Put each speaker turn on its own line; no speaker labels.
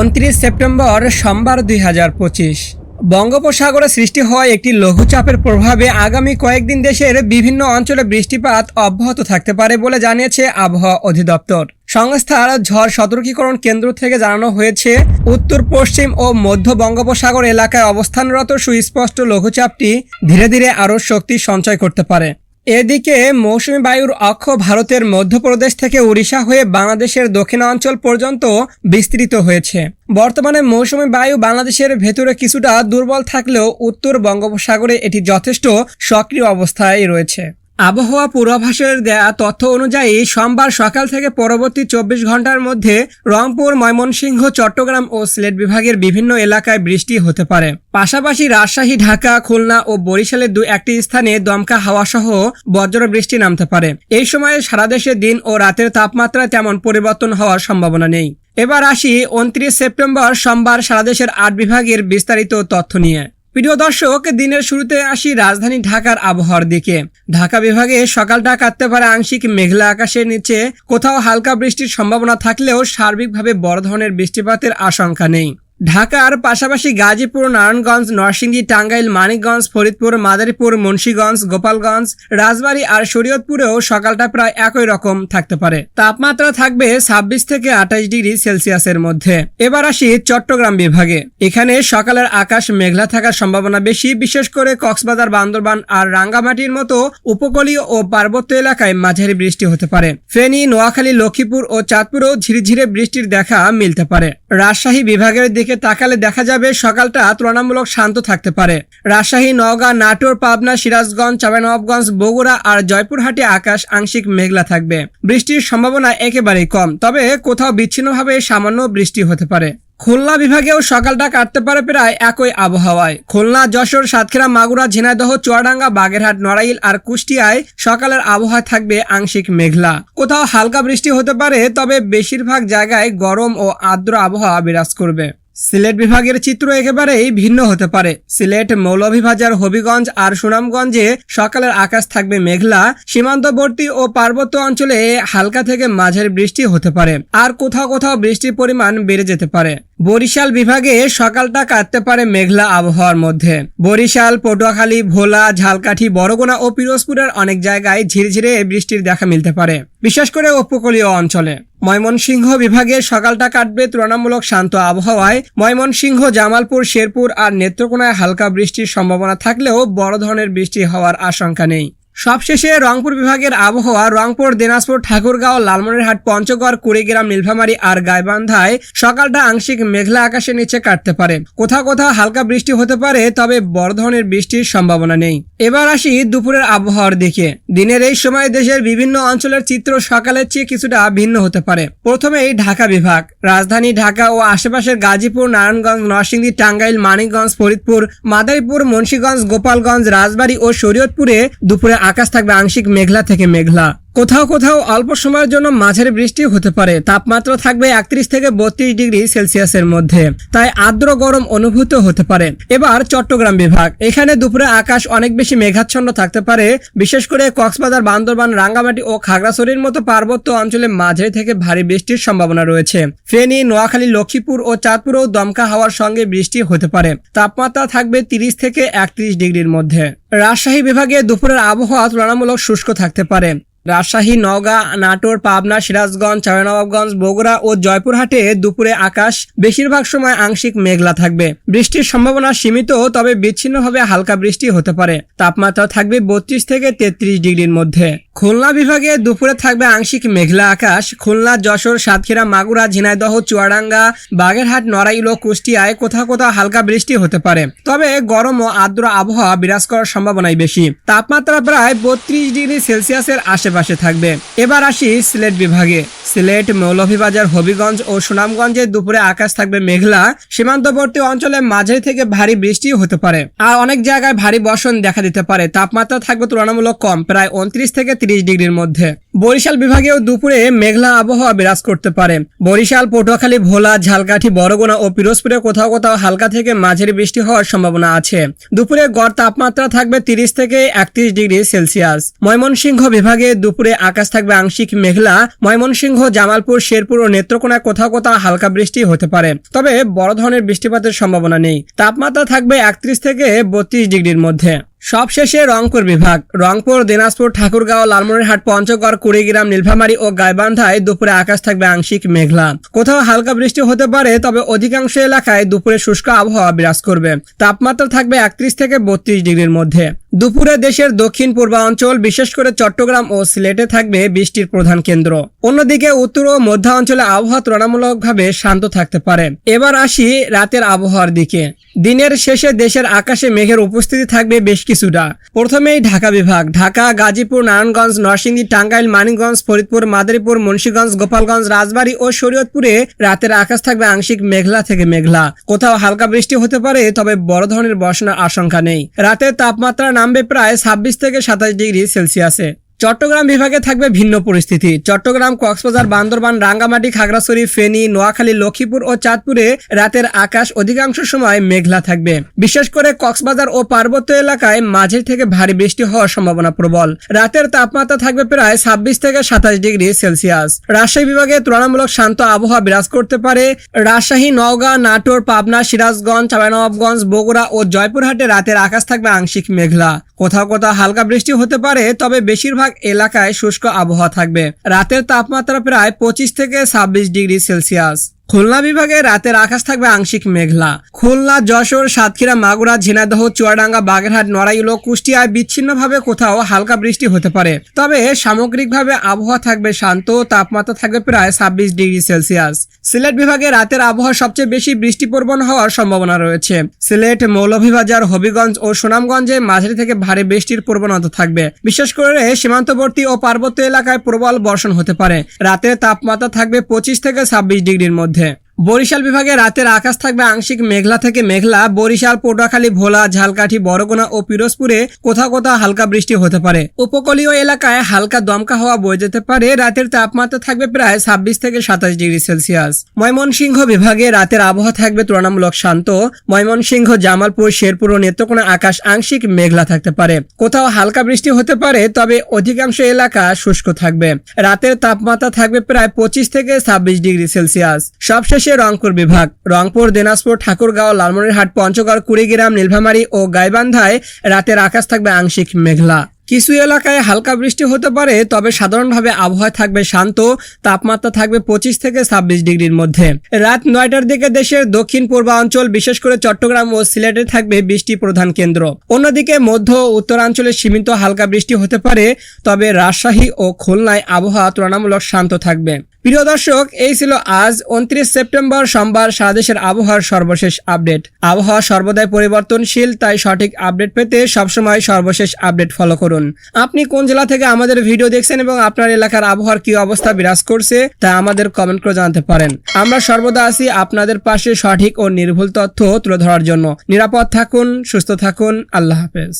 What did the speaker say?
উনত্রিশ সেপ্টেম্বর সোমবার দুই হাজার পঁচিশ। বঙ্গোপসাগরে সৃষ্টি হওয়া একটি লঘুচাপের প্রভাবে আগামী কয়েকদিন দেশের বিভিন্ন অঞ্চলে বৃষ্টিপাত অব্যাহত থাকতে পারে বলে জানিয়েছে আবহাওয়া অধিদপ্তর। সংস্থার ঝড় সতর্কীকরণ কেন্দ্র থেকে জানানো হয়েছে, উত্তর, পশ্চিম ও মধ্য বঙ্গোপসাগর এলাকায় অবস্থানরত সুস্পষ্ট লঘুচাপটি ধীরে ধীরে আরও শক্তি সঞ্চয় করতে পারে। এদিকে মৌসুমী বায়ুর অক্ষ ভারতের মধ্যপ্রদেশ থেকে উড়িষ্যা হয়ে বাংলাদেশের দক্ষিণাঞ্চল পর্যন্ত বিস্তৃত হয়েছে। বর্তমানে মৌসুমী বায়ু বাংলাদেশের ভেতরে কিছুটা দুর্বল থাকলেও উত্তর বঙ্গোপসাগরে এটি যথেষ্ট সক্রিয় অবস্থায় রয়েছে। আবহাওয়া পূর্বাভাসের দেয়া তথ্য অনুযায়ী সোমবার সকাল থেকে পরবর্তী চব্বিশ ঘণ্টার মধ্যে রংপুর, ময়মনসিংহ, চট্টগ্রাম ও সিলেট বিভাগের বিভিন্ন এলাকায় বৃষ্টি হতে পারে। পাশাপাশি রাজশাহী, ঢাকা, খুলনা ও বরিশালের দু একটি স্থানে দমকা হাওয়া সহ বজ্র বৃষ্টি নামতে পারে। এই সময়ে সারা দেশে দিন ও রাতের তাপমাত্রায় তেমন পরিবর্তন হওয়ার সম্ভাবনা নেই। এবার আসি উনত্রিশ সেপ্টেম্বর সোমবার সারা দেশের আট বিভাগের বিস্তারিত তথ্য নিয়ে। প্রিয় দর্শক, দিনের শুরুতে আসি রাজধানী ঢাকার আবহাওয়ার দিকে। ঢাকা বিভাগে সকালটা কাটতে পারে আংশিক মেঘলা আকাশের নিচে। কোথাও হালকা বৃষ্টির সম্ভাবনা থাকলেও সার্বিকভাবে বড় ধরনের বৃষ্টিপাতের আশঙ্কা নেই। ঢাকার পাশাপাশি গাজীপুর, নারায়ণগঞ্জ, নরসিংদী, টাঙ্গাইল, মানিকগঞ্জ, ফরিদপুর, মাদারীপুর, মুন্সীগঞ্জ, গোপালগঞ্জ, রাজবাড়ী আর শরীয়তপুরেও সকালটা প্রায় একই রকম থাকতে পারে। তাপমাত্রা থাকবে ছাব্বিশ থেকে আঠাশ ডিগ্রি সেলসিয়াসের মধ্যে। এবার আসি চট্টগ্রাম বিভাগে। এখানে সকালের আকাশ মেঘলা থাকার সম্ভাবনা বেশি, বিশেষ করে কক্সবাজার, বান্দরবান আর রাঙ্গামাটির মতো উপকূলীয় ও পার্বত্য এলাকায় মাঝারি বৃষ্টি হতে পারে। ফেনী, নোয়াখালী, লক্ষ্মীপুর ও চাঁদপুরেও ঝিরিঝিরে বৃষ্টির দেখা মিলতে পারে। রাজশাহী বিভাগের দিকে তাকালে দেখা যাবে সকালটা তুলনামূলক শান্ত থাকতে পারে। রাজশাহী, নওগাঁ, নাটোর, পাবনা, সিরাজগঞ্জ, চাঁপাইনবাবগঞ্জ, বগুড়া আর জয়পুরহাটে আকাশ আংশিক মেঘলা থাকবে। বৃষ্টির সম্ভাবনা একেবারেই কম, তবে কোথাও বিচ্ছিন্নভাবে সামান্য বৃষ্টি হতে পারে। খুলনা বিভাগেও সকালটা কাটতে পারে প্রায় একই আবহাওয়ায়। খুলনা, যশোর, সাতক্ষীরা, মাগুরা, ঝিনাইদহ, চুয়াডাঙ্গা, বাগেরহাট, নড়াইল আর কুষ্টিয়ায় সকালের আবহাওয়া থাকবে আংশিক মেঘলা। কোথাও হালকা বৃষ্টি হতে পারে, তবে বেশিরভাগ জায়গায় গরম ও আর্দ্র আবহাওয়া বিরাজ করবে। সিলেট বিভাগের চিত্র একেবারেই ভিন্ন হতে পারে। সিলেট মৌলভীবাজার, হবিগঞ্জ আর সুনামগঞ্জে সকালের আকাশ থাকবে মেঘলা, সীমান্তবর্তী ও পার্বত্য অঞ্চলে হালকা থেকে মাঝের বৃষ্টি হতে পারে। আর কোথাও কোথাও বৃষ্টির পরিমাণ বেড়ে যেতে পারে। বরিশাল বিভাগে সকালটা কাটতে পারে মেঘলা আবহাওয়ার মধ্যে। বরিশাল, পটুয়াখালী, ভোলা, ঝালকাঠি, বরগুনা ও পিরোজপুরের অনেক জায়গায় ঝিরঝিরে বৃষ্টির দেখা মিলতে পারে, বিশেষ করে উপকূলীয় অঞ্চলে। ময়মনসিংহ বিভাগে সকালটা কাটবে তুলনামূলক শান্ত আবহাওয়ায়। ময়মনসিংহ, জামালপুর, শেরপুর আর নেত্রকোনায় হালকা বৃষ্টির সম্ভাবনা থাকলেও বড় ধরনের বৃষ্টি হওয়ার আশঙ্কা নেই। সবশেষে রংপুর বিভাগের আবহাওয়া, রংপুর, দিনাজপুর, ঠাকুরগাঁও, লালমনিরহাট, পঞ্চগড়, কুড়িগ্রাম, নীলফামারী আর গাইবান্ধায় সকালটা আংশিক মেঘলা আকাশের নিচে কাটতে পারে। কোথাও কোথাও হালকা বৃষ্টি হতে পারে, তবে বড় ধরনের বৃষ্টির সম্ভাবনা নেই। এবার আসি দুপুরের আবহাওয়ার দিকে। দিনের এই সময় দেশের বিভিন্ন অঞ্চলের চিত্র সকালের চেয়ে কিছুটা ভিন্ন হতে পারে। প্রথমেই ঢাকা বিভাগ। রাজধানী ঢাকা ও আশেপাশের গাজীপুর, নারায়ণগঞ্জ, নরসিংদী, টাঙ্গাইল, মানিকগঞ্জ, ফরিদপুর, মাদারীপুর, মুন্সীগঞ্জ, গোপালগঞ্জ, রাজবাড়ী ও শরীয়তপুরে দুপুরে আকাশ থাকবে আংশিক মেঘলা থেকে মেঘলা। কোথাও কোথাও অল্প সময়ের জন্য মাঝের বৃষ্টি হতে পারে। তাপমাত্রা থাকবে একত্রিশ থেকে বত্রিশ ডিগ্রি সেলসিয়াসের মধ্যে। তাই আর্দ্র গরম অনুভূত হতে পারে। এবার চট্টগ্রাম বিভাগ। এখানে দুপুরে আকাশ অনেক বেশি মেঘাচ্ছন্ন থাকতে পারে। বিশেষ করে কক্সবাজার, বান্দরবান, রাঙ্গামাটি ও খাগড়াছড়ির মতো পার্বত্য অঞ্চলে মাঝারি থেকে ভারী বৃষ্টির সম্ভাবনা রয়েছে। ফেনী, নোয়াখালী, লক্ষ্মীপুর ও চাঁদপুরেও দমকা হাওয়ার সঙ্গে বৃষ্টি হতে পারে। তাপমাত্রা থাকবে তিরিশ থেকে একত্রিশ ডিগ্রির মধ্যে। রাজশাহী বিভাগে দুপুরের আবহাওয়া তুলনামূলক শুষ্ক থাকতে পারে। রাজশাহী, নওগাঁ, নাটোর, পাবনা, সিরাজগঞ্জ চাঁপাইনবাবগঞ্জ বগুড়া ও জয়পুরহাটে দুপুরে আকাশ বেশিরভাগ সময় আংশিক মেঘলা থাকবে। বৃষ্টির সম্ভাবনা সীমিত, তবে বিচ্ছিন্নভাবে হালকা বৃষ্টি হতে পারে। তাপমাত্রা থাকবে বত্রিশ থেকে তেত্রিশ ডিগ্রির মধ্যে। খুলনা বিভাগে দুপুরে থাকবে আংশিক মেঘলা আকাশ। খুলনা, যশোর, সাতক্ষীরা, মাগুরা, ঝিনাইদহ, চুয়াডাঙ্গা, বাগেরহাট, নড়াইল ও কুষ্টিয়ায় কোথাও কোথাও হালকা বৃষ্টি হতে পারে। তবে গরম ও আর্দ্র আবহাওয়া বিরাজ করার সম্ভাবনাই বেশি। তাপমাত্রা প্রায় বত্রিশ ডিগ্রি সেলসিয়াসের আশেপাশে থাকবে। এবার আসি সিলেট বিভাগে। সিলেট মৌলভীবাজার, হবিগঞ্জ ও সুনামগঞ্জে দুপুরে আকাশ থাকবে মেঘলা। সীমান্তবর্তী অঞ্চলে মাঝে থেকে ভারী বৃষ্টি হতে পারে। আর অনেক জায়গায় ভারী বর্ষণ দেখা দিতে পারে। তাপমাত্রা থাকবে তুলনামূলক কম, প্রায় উনত্রিশ থেকে তিরিশ ডিগ্রির মধ্যে। বরিশাল বিভাগেও দুপুরে মেঘলা আবহাওয়া বিরাজ করতে পারে। বরিশাল, পটুয়াখালী, ভোলা, ঝালকাঠি বরগুনা ও পিরোজপুরে কোথাও কোথাও হালকা থেকে মাঝারি বৃষ্টি হওয়ার সম্ভাবনা আছে। দুপুরে গড় তাপমাত্রা থাকবে তিরিশ থেকে একত্রিশ ডিগ্রি সেলসিয়াস। ময়মনসিংহ বিভাগে দুপুরে আকাশ থাকবে আংশিক মেঘলা। ময়মনসিংহ, জামালপুর, শেরপুর ও নেত্রকোনায় কোথাও কোথাও হালকা বৃষ্টি হতে পারে। তবে বড় ধরনের বৃষ্টিপাতের সম্ভাবনা নেই। তাপমাত্রা থাকবে একত্রিশ থেকে বত্রিশ ডিগ্রির মধ্যে। সবশেষে রংপুর বিভাগ। রংপুর, দিনাজপুর, ঠাকুরগাঁও, লালমনিরহাট, পঞ্চগড়, কুড়িগ্রাম, নীলফামারী ও গাইবান্ধায় দুপুরে আকাশ থাকবে আংশিক মেঘলা। কোথাও হালকা বৃষ্টি হতে পারে, তবে অধিকাংশ এলাকায় দুপুরে শুষ্ক আবহাওয়া বিরাজ করবে। তাপমাত্রা থাকবে একত্রিশ থেকে বত্রিশ ডিগ্রির মধ্যে। দুপুরে দেশের দক্ষিণ পূর্বাঞ্চল, বিশেষ করে চট্টগ্রাম ও সিলেটে থাকবে বৃষ্টির প্রধান কেন্দ্র। অন্যদিকে উত্তর ও মধ্যাঞ্চলে আবহাওয়া তুলনামূলকভাবে শান্ত থাকতে পারে। এবার আসি রাতের আবহাওয়ার দিকে। দিনের শেষে দেশের আকাশে মেঘের উপস্থিতি থাকবে বেশ কিছুটা। প্রথমেই ঢাকা বিভাগ। ঢাকা, গাজীপুর, নারায়ণগঞ্জ, নরসিংদী, টাঙ্গাইল, মানিকগঞ্জ, ফরিদপুর, মাদারীপুর, মুন্সীগঞ্জ, গোপালগঞ্জ, রাজবাড়ী ও শরীয়তপুরে রাতের আকাশ থাকবে আংশিক মেঘলা থেকে মেঘলা। কোথাও হালকা বৃষ্টি হতে পারে, তবে বড় ধরনের বর্ষণের আশঙ্কা নেই। রাতের তাপমাত্রা নামবে প্রায় ছাব্বিশ থেকে সাতাশ ডিগ্রি সেলসিয়াসে। চট্টগ্রাম বিভাগে থাকবে ভিন্ন পরিস্থিতি। চট্টগ্রাম, কক্সবাজার, বান্দরবান, রাঙ্গামাটি, খাগড়াছড়ি, ফেনী, নোয়াখালী, লক্ষ্মীপুর ও চাঁদপুরে রাতের আকাশ অধিকাংশ সময় মেঘলা থাকবে। বিশেষ করে কক্সবাজার ও পার্বত্য এলাকায় মাঝে থেকে ভারী বৃষ্টি হওয়ার সম্ভাবনা প্রবল। রাতের তাপমাত্রা থাকবে প্রায় ছাব্বিশ থেকে সাতাশ ডিগ্রি সেলসিয়াস। রাজশাহী বিভাগে তুলনামূলক শান্ত আবহাওয়া বিরাজ করতে পারে। রাজশাহী, নওগাঁ, নাটোর, পাবনা, সিরাজগঞ্জ, চাঁপাইনবাবগঞ্জ, বগুড়া ও জয়পুরহাটে রাতের আকাশ থাকবে আংশিক মেঘলা। কোথাও কোথাও হালকা বৃষ্টি হতে পারে, তবে বেশিরভাগ এলাকায় শুষ্ক আবহাওয়া থাকবে। রাতের তাপমাত্রা প্রায় পঁচিশ থেকে ছাব্বিশ ডিগ্রি সেলসিয়াস। খুলনা বিভাগে রাতের আকাশ থাকবে আংশিক মেঘলা। খুলনা, যশোর, সাতক্ষীরা, মাগুরা, ঝিনাইদহ, চুয়াডাঙ্গা, বাগেরহাট, নড়াইল ও কুষ্টিয়ায় বিচ্ছিন্নভাবে কোথাও হালকা বৃষ্টি হতে পারে। তবে সামগ্রিকভাবে আবহাওয়া থাকবে শান্ত, তাপমাত্রা থাকবে প্রায় ছাব্বিশ ডিগ্রি সেলসিয়াস। সিলেট বিভাগে রাতের আবহাওয়া সবচেয়ে বেশি বৃষ্টিপ্রবণ হওয়ার সম্ভাবনা রয়েছে। সিলেট, মৌলভীবাজার, হবিগঞ্জ ও সুনামগঞ্জে মাঝারি থেকে ভারী বৃষ্টির প্রবণতা থাকবে। বিশেষ করে সীমান্তবর্তী ও পার্বত্য এলাকায় প্রবল বর্ষণ হতে পারে। রাতের তাপমাত্রা থাকবে পঁচিশ থেকে ছাব্বিশ ডিগ্রির মধ্যে। বরিশাল বিভাগে রাতের আকাশ থাকবে আংশিক মেঘলা থেকে মেঘলা। বরিশাল, পটুয়াখালী, ভোলা, ঝালকাঠি, বরগুনা ও পিরোজপুরে কোথাও কোথাও হালকা বৃষ্টি হতে পারে। উপকূলীয় এলাকায় হালকা দমকা হওয়া বয়ে যেতে পারে। রাতের তাপমাত্রা থাকবে প্রায় ছাব্বিশ থেকে সাতাশ ডিগ্রি সেলসিয়াস। ময়মনসিংহ বিভাগে রাতের আবহাওয়া থাকবে তুলনামূলক শান্ত। ময়মনসিংহ, জামালপুর, শেরপুর ও নেত্রকোনা আকাশ আংশিক মেঘলা থাকতে পারে। কোথাও হালকা বৃষ্টি হতে পারে, তবে অধিকাংশ এলাকা শুষ্ক থাকবে। রাতের তাপমাত্রা থাকবে প্রায় পঁচিশ থেকে ছাব্বিশ ডিগ্রি সেলসিয়াস। সবশেষে রংপুর বিভাগ। রংপুর, দিনাজপুর, ঠাকুরগাঁও, লালমনিরহাট, পঞ্চগড়, কুড়িগ্রাম, নীলফামারী ও গাইবান্ধায় রাতের আকাশ থাকবে আংশিক মেঘলা। কিছু এলাকায় হালকা বৃষ্টি হতে পারে, তবে সাধারণভাবে আবহাওয়া থাকবে শান্ত, তাপমাত্রা থাকবে পঁচিশ থেকে ছাব্বিশ ডিগ্রির মধ্যে। রাত নয়টার দিকে দেশের দক্ষিণ পূর্বাঞ্চল, বিশেষ করে চট্টগ্রাম ও সিলেটে থাকবে বৃষ্টি প্রধান কেন্দ্র। অন্যদিকে মধ্য উত্তরাঞ্চলে সীমিত হালকা বৃষ্টি হতে পারে, তবে রাজশাহী ও খুলনায় আবহাওয়া তুলনামূলক শান্ত থাকবে। প্রিয় দর্শক, এই ছিল আজ উনত্রিশ সেপ্টেম্বর সোমবার সারা দেশের আবহাওয়ার সর্বশেষ আপডেট। আবহাওয়া সর্বদাই পরিবর্তনশীল, তাই সঠিক আপডেট পেতে সবসময় সর্বশেষ আপডেট ফলো করুন। আপনি কোন জেলা থেকে আমাদের ভিডিও দেখছেন এবং আপনার এলাকার আবহাওয়ার কি অবস্থা বিরাজ করছে, তা আমাদের কমেন্ট করে জানাতে পারেন। আমরা সর্বদা আছি আপনাদের পাশে সঠিক ও নির্ভুল তথ্য তুলে ধরার জন্য। নিরাপদ থাকুন, সুস্থ থাকুন, আল্লাহ হাফেজ।